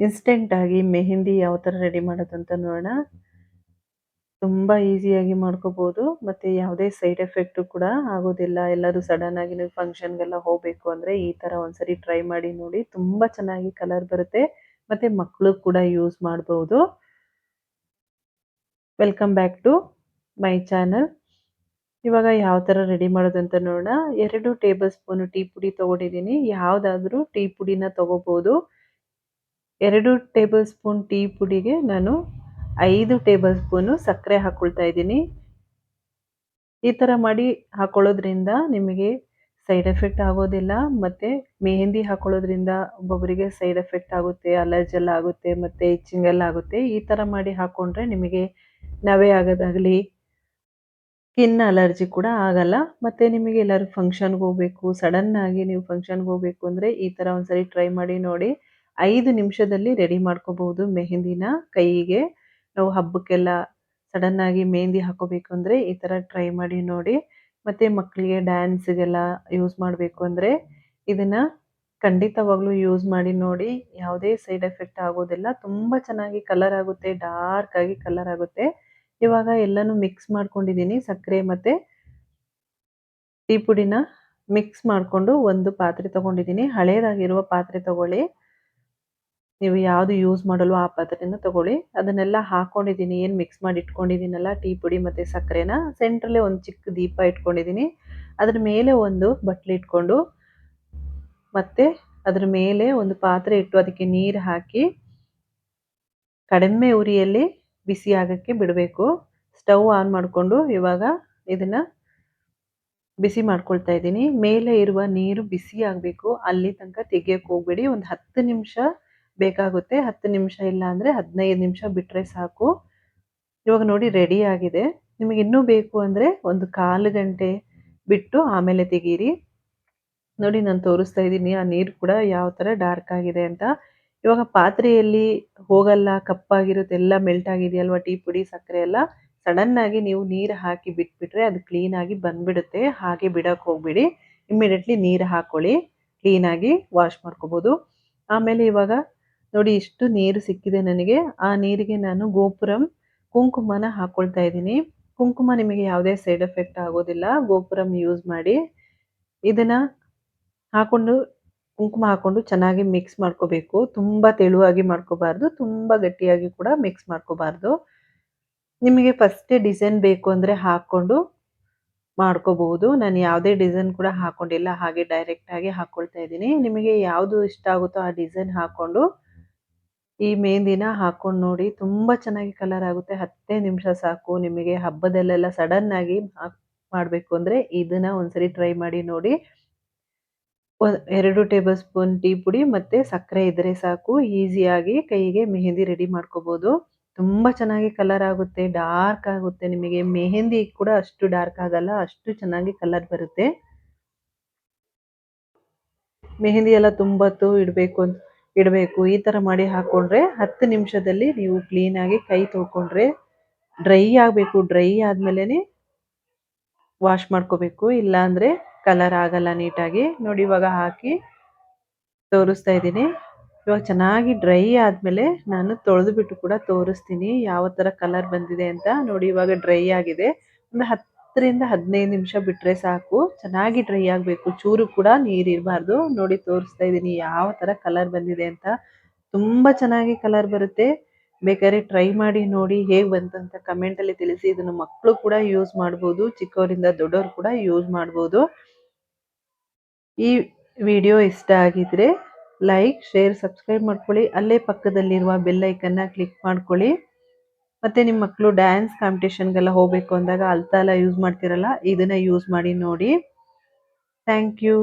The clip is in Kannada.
ಇನ್ಸ್ಟೆಂಟಾಗಿ ಮೆಹಂದಿ ಯಾವ ಥರ ರೆಡಿ ಮಾಡೋದು ಅಂತ ನೋಡೋಣ. ತುಂಬ ಈಸಿಯಾಗಿ ಮಾಡ್ಕೋಬೋದು. ಮತ್ತು ಯಾವುದೇ ಸೈಡ್ ಎಫೆಕ್ಟು ಕೂಡ ಆಗೋದಿಲ್ಲ. ಎಲ್ಲರೂ ಸಡನ್ನಾಗಿ ನೀವು ಫಂಕ್ಷನ್ಗೆಲ್ಲ ಹೋಗಬೇಕು ಅಂದರೆ ಈ ಥರ ಒಂದ್ಸರಿ ಟ್ರೈ ಮಾಡಿ ನೋಡಿ. ತುಂಬ ಚೆನ್ನಾಗಿ ಕಲರ್ ಬರುತ್ತೆ. ಮತ್ತು ಮಕ್ಕಳು ಕೂಡ ಯೂಸ್ ಮಾಡ್ಬೋದು. Welcome back to my channel ಇವಾಗ ಯಾವ ಥರ ರೆಡಿ ಮಾಡೋದಂತ ನೋಡೋಣ. ಎರಡು ಟೇಬಲ್ ಸ್ಪೂನು ಟೀ ಪುಡಿ ತೊಗೊಂಡಿದ್ದೀನಿ. ಯಾವುದಾದ್ರೂ ಟೀ ಪುಡಿನ ತೊಗೋಬೋದು. ಎರಡು ಟೇಬಲ್ ಸ್ಪೂನ್ ಟೀ ಪುಡಿಗೆ ನಾನು ಐದು ಟೇಬಲ್ ಸ್ಪೂನು ಸಕ್ಕರೆ ಹಾಕ್ಕೊಳ್ತಾ ಇದ್ದೀನಿ. ಈ ಥರ ಮಾಡಿ ಹಾಕೊಳ್ಳೋದ್ರಿಂದ ನಿಮಗೆ ಸೈಡ್ ಎಫೆಕ್ಟ್ ಆಗೋದಿಲ್ಲ ಮತ್ತು ಮೆಹಂದಿ ಹಾಕೊಳ್ಳೋದ್ರಿಂದ ಒಬ್ಬೊಬ್ಬರಿಗೆ ಸೈಡ್ ಎಫೆಕ್ಟ್ ಆಗುತ್ತೆ, ಅಲರ್ಜಿ ಎಲ್ಲ ಆಗುತ್ತೆ ಮತ್ತು ಇಚ್ಚಿಂಗ್ ಆಗುತ್ತೆ. ಈ ಥರ ಮಾಡಿ ಹಾಕ್ಕೊಂಡ್ರೆ ನಿಮಗೆ ನವೆ ಆಗೋದಾಗಲಿ. ಸ್ಕಿನ್ ಅಲರ್ಜಿ ಕೂಡ ಆಗಲ್ಲ ಮತ್ತು ನಿಮಗೆ ಎಲ್ಲರೂ ಫಂಕ್ಷನ್ಗೆ ಹೋಗಬೇಕು ಸಡನ್ನಾಗಿ ನೀವು ಫಂಕ್ಷನ್ಗೆ ಹೋಗಬೇಕು ಅಂದರೆ ಈ ಥರ ಒಂದ್ಸರಿ ಟ್ರೈ ಮಾಡಿ ನೋಡಿ. ಐದು ನಿಮಿಷದಲ್ಲಿ ರೆಡಿ ಮಾಡ್ಕೋಬಹುದು. ಮೆಹಂದಿನ ಕೈಗೆ ನಾವು ಹಬ್ಬಕ್ಕೆಲ್ಲ ಸಡನ್ನಾಗಿ ಮೆಹಂದಿ ಹಾಕೋಬೇಕು ಅಂದರೆ ಈ ಥರ ಟ್ರೈ ಮಾಡಿ ನೋಡಿ. ಮತ್ತು ಮಕ್ಕಳಿಗೆ ಡ್ಯಾನ್ಸಿಗೆಲ್ಲ ಯೂಸ್ ಮಾಡಬೇಕು ಅಂದರೆ ಇದನ್ನು ಖಂಡಿತವಾಗ್ಲೂ ಯೂಸ್ ಮಾಡಿ ನೋಡಿ. ಯಾವುದೇ ಸೈಡ್ ಎಫೆಕ್ಟ್ ಆಗೋದಿಲ್ಲ. ತುಂಬ ಚೆನ್ನಾಗಿ ಕಲರ್ ಆಗುತ್ತೆ ಡಾರ್ಕ್ ಆಗಿ ಕಲರ್ ಆಗುತ್ತೆ. ಇವಾಗ ಎಲ್ಲನೂ ಮಿಕ್ಸ್ ಮಾಡ್ಕೊಂಡಿದ್ದೀನಿ. ಸಕ್ಕರೆ ಮತ್ತು ಟೀ ಪುಡಿನ ಮಿಕ್ಸ್ ಮಾಡಿಕೊಂಡು ಒಂದು ಪಾತ್ರೆ ತೊಗೊಂಡಿದ್ದೀನಿ. ಹಳೇದಾಗಿರುವ ಪಾತ್ರೆ ತಗೊಳ್ಳಿ. ನೀವು ಯಾವುದು ಯೂಸ್ ಮಾಡಲು ಆ ಪಾತ್ರೆನ ತಗೊಳ್ಳಿ. ಅದನ್ನೆಲ್ಲ ಹಾಕ್ಕೊಂಡಿದ್ದೀನಿ ಏನು ಮಿಕ್ಸ್ ಮಾಡಿ ಇಟ್ಕೊಂಡಿದ್ದೀನಲ್ಲ, ಟೀ ಪುಡಿ ಮತ್ತು ಸಕ್ಕರೆನ ಸೆಂಟ್ರಲ್ಲೇ ಒಂದು ಚಿಕ್ಕ ದೀಪ ಇಟ್ಕೊಂಡಿದ್ದೀನಿ. ಅದ್ರ ಮೇಲೆ ಒಂದು ಬಟ್ಲು ಇಟ್ಕೊಂಡು, ಮತ್ತು ಅದ್ರ ಮೇಲೆ ಒಂದು ಪಾತ್ರೆ ಇಟ್ಟು ಅದಕ್ಕೆ ನೀರು ಹಾಕಿ, ಕಡಿಮೆ ಉರಿಯಲ್ಲಿ ಬಿಸಿ ಆಗೋಕ್ಕೆ ಬಿಡಬೇಕು. ಸ್ಟವ್ ಆನ್ ಮಾಡಿಕೊಂಡು ಇವಾಗ ಇದನ್ನು ಬಿಸಿ ಮಾಡ್ಕೊಳ್ತಾ ಇದ್ದೀನಿ. ಮೇಲೆ ಇರುವ ನೀರು ಬಿಸಿ ಆಗಬೇಕು. ಅಲ್ಲಿ ತನಕ ತೆಗಿಯೋಕ್ಕೆ ಹೋಗ್ಬೇಡಿ. ಒಂದು ಹತ್ತು ನಿಮಿಷ ಬೇಕಾಗುತ್ತೆ. ಹತ್ತು ನಿಮಿಷ ಇಲ್ಲ ಅಂದರೆ ಹದಿನೈದು ನಿಮಿಷ ಬಿಟ್ಟರೆ ಸಾಕು. ಇವಾಗ ನೋಡಿ ರೆಡಿ ಆಗಿದೆ. ನಿಮಗೆ ಇನ್ನೂ ಬೇಕು ಅಂದರೆ ಒಂದು ಕಾಲು ಗಂಟೆ ಬಿಟ್ಟು ಆಮೇಲೆ ತೆಗೀರಿ. ನೋಡಿ ನಾನು ತೋರಿಸ್ತಾ ಇದ್ದೀನಿ, ಆ ನೀರು ಕೂಡ ಯಾವ ಥರ ಡಾರ್ಕ್ ಆಗಿದೆ ಅಂತ. ಇವಾಗ ಪಾತ್ರೆಯಲ್ಲಿ ಹೋಗಲ್ಲ, ಕಪ್ಪಾಗಿರುತ್ತೆ, ಎಲ್ಲ ಮೆಲ್ಟ್ ಆಗಿದೆಯಲ್ವ, ಟೀ ಪುಡಿ, ಸಕ್ಕರೆ ಎಲ್ಲ? ಸಡನ್ನಾಗಿ ನೀವು ನೀರು ಹಾಕಿ ಬಿಟ್ಬಿಟ್ರೆ ಅದು ಕ್ಲೀನಾಗಿ ಬಂದ್ಬಿಡುತ್ತೆ. ಹಾಗೆ ಬಿಡೋಕ್ಕೆ ಹೋಗ್ಬಿಡಿ. ಇಮ್ಮಿಡಿಯೇಟ್ಲಿ ನೀರು ಹಾಕ್ಕೊಳ್ಳಿ ಕ್ಲೀನಾಗಿ ವಾಶ್ ಮಾಡ್ಕೋಬೋದು. ಆಮೇಲೆ ಇವಾಗ ನೋಡಿ, ಇಷ್ಟು ನೀರು ಸಿಕ್ಕಿದೆ ನನಗೆ. ಆ ನೀರಿಗೆ ನಾನು ಗೋಪುರಂ, ಕುಂಕುಮನ ಹಾಕ್ಕೊಳ್ತಾ ಇದ್ದೀನಿ. ಕುಂಕುಮ ನಿಮಗೆ ಯಾವುದೇ ಸೈಡ್ ಎಫೆಕ್ಟ್ ಆಗೋದಿಲ್ಲ. ಗೋಪುರಂ ಯೂಸ್ ಮಾಡಿ ಇದನ್ನು ಹಾಕ್ಕೊಂಡು ಕುಂಕುಮ ಹಾಕ್ಕೊಂಡು ಚೆನ್ನಾಗಿ ಮಿಕ್ಸ್ ಮಾಡ್ಕೋಬೇಕು. ತುಂಬ ತೆಳುವಾಗಿ ಮಾಡ್ಕೋಬಾರ್ದು. ತುಂಬ ಗಟ್ಟಿಯಾಗಿ ಕೂಡ ಮಿಕ್ಸ್ ಮಾಡ್ಕೋಬಾರ್ದು. ನಿಮಗೆ ಫಸ್ಟೇ ಡಿಸೈನ್ ಬೇಕು ಅಂದರೆ ಹಾಕ್ಕೊಂಡು ಮಾಡ್ಕೋಬಹುದು. ನಾನು ಯಾವುದೇ ಡಿಸೈನ್ ಕೂಡ ಹಾಕ್ಕೊಂಡಿಲ್ಲ ಹಾಗೆ ಡೈರೆಕ್ಟಾಗಿ ಹಾಕ್ಕೊಳ್ತಾ ಇದ್ದೀನಿ. ನಿಮಗೆ ಯಾವುದು ಇಷ್ಟ ಆಗುತ್ತೋ ಆ ಡಿಸೈನ್ ಹಾಕ್ಕೊಂಡು ಈ ಮೆಹಂದಿನ ಹಾಕೊಂಡು ನೋಡಿ ತುಂಬ ಚೆನ್ನಾಗಿ ಕಲರ್ ಆಗುತ್ತೆ. ಹತ್ತೇ ನಿಮಿಷ ಸಾಕು ನಿಮಗೆ ಹಬ್ಬದಲ್ಲೆಲ್ಲ ಸಡನ್ ಆಗಿ ಮಾಡಬೇಕು ಅಂದರೆ ಇದನ್ನ ಒಂದ್ಸರಿ ಟ್ರೈ ಮಾಡಿ ನೋಡಿ. ಎರಡು ಟೇಬಲ್ ಸ್ಪೂನ್ ಟೀ ಪುಡಿ ಮತ್ತು ಸಕ್ಕರೆ ಇದ್ದರೆ ಸಾಕು. ಈಸಿಯಾಗಿ ಕೈಗೆ ಮೆಹಂದಿ ರೆಡಿ ಮಾಡ್ಕೋಬೋದು. ತುಂಬ ಚೆನ್ನಾಗಿ ಕಲರ್ ಆಗುತ್ತೆ ಡಾರ್ಕ್ ಆಗುತ್ತೆ ನಿಮಗೆ. ಮೆಹಂದಿ ಕೂಡ ಅಷ್ಟು ಡಾರ್ಕ್ ಆಗಲ್ಲ, ಅಷ್ಟು ಚೆನ್ನಾಗಿ ಕಲರ್ ಬರುತ್ತೆ. ಮೆಹಂದಿ ಎಲ್ಲ ತುಂಬತ್ತು ಇಡಬೇಕು ಅಂತ ಇಡಬೇಕು. ಈ ಥರ ಮಾಡಿ ಹಾಕ್ಕೊಂಡ್ರೆ ಹತ್ತು ನಿಮಿಷದಲ್ಲಿ ನೀವು ಕ್ಲೀನಾಗಿ ಕೈ ತೊಳ್ಕೊಂಡ್ರೆ ಡ್ರೈ ಆಗಬೇಕು. ಡ್ರೈ ಆದಮೇಲೆ ವಾಶ್ ಮಾಡ್ಕೋಬೇಕು. ಇಲ್ಲಾಂದರೆ ಕಲರ್ ಆಗಲ್ಲ ನೀಟಾಗಿ. ನೋಡಿ ಇವಾಗ ಹಾಕಿ ತೋರಿಸ್ತಾ ಇದ್ದೀನಿ. ಇವಾಗ ಚೆನ್ನಾಗಿ ಡ್ರೈ ಆದಮೇಲೆ ನಾನು ತೊಳೆದು ಬಿಟ್ಟು ಕೂಡ ತೋರಿಸ್ತೀನಿ ಯಾವ ಥರ ಕಲರ್ ಬಂದಿದೆ ಅಂತ. ನೋಡಿ ಇವಾಗ ಡ್ರೈ ಆಗಿದೆ. ಒಂದು ಹತ್ತರಿಂದ ಹದಿನೈದು ನಿಮಿಷ ಬಿಟ್ಟರೆ ಸಾಕು. ಚೆನ್ನಾಗಿ ಡ್ರೈ ಆಗಬೇಕು. ಚೂರು ಕೂಡ ನೀರು ಇರಬಾರ್ದು. ನೋಡಿ ತೋರಿಸ್ತಾ ಇದ್ದೀನಿ ಯಾವ ಥರ ಕಲರ್ ಬಂದಿದೆ ಅಂತ. ತುಂಬ ಚೆನ್ನಾಗಿ ಕಲರ್ ಬರುತ್ತೆ. ಬೇಕಾದ್ರೆ ಟ್ರೈ ಮಾಡಿ ನೋಡಿ ಹೇಗೆ ಬಂತು ಅಂತ ಕಮೆಂಟಲ್ಲಿ ತಿಳಿಸಿ. ಇದನ್ನು ಮಕ್ಕಳು ಕೂಡ ಯೂಸ್ ಮಾಡ್ಬೋದು. ಚಿಕ್ಕವರಿಂದ ದೊಡ್ಡವರು ಕೂಡ ಯೂಸ್ ಮಾಡ್ಬೋದು. ಈ ವಿಡಿಯೋ ಇಷ್ಟ ಆಗಿದ್ರೆ ಲೈಕ್ ಶೇರ್ ಸಬ್ಸ್ಕ್ರೈಬ್ ಮಾಡ್ಕೊಳ್ಳಿ. ಅಲ್ಲೇ ಪಕ್ಕದಲ್ಲಿರುವ ಬೆಲ್ಲೈಕನ್ನ ಕ್ಲಿಕ್ ಮಾಡ್ಕೊಳ್ಳಿ. ಮತ್ತು ನಿಮ್ಮ ಮಕ್ಕಳು ಡ್ಯಾನ್ಸ್ ಕಾಂಪಿಟೇಷನ್ಗೆಲ್ಲ ಹೋಗಬೇಕು ಅಂದಾಗ ಅಲ್ತಾಲ ಯೂಸ್ ಮಾಡ್ತಿರಲ್ಲ, ಇದನ್ನ ಯೂಸ್ ಮಾಡಿ ನೋಡಿ. Thank you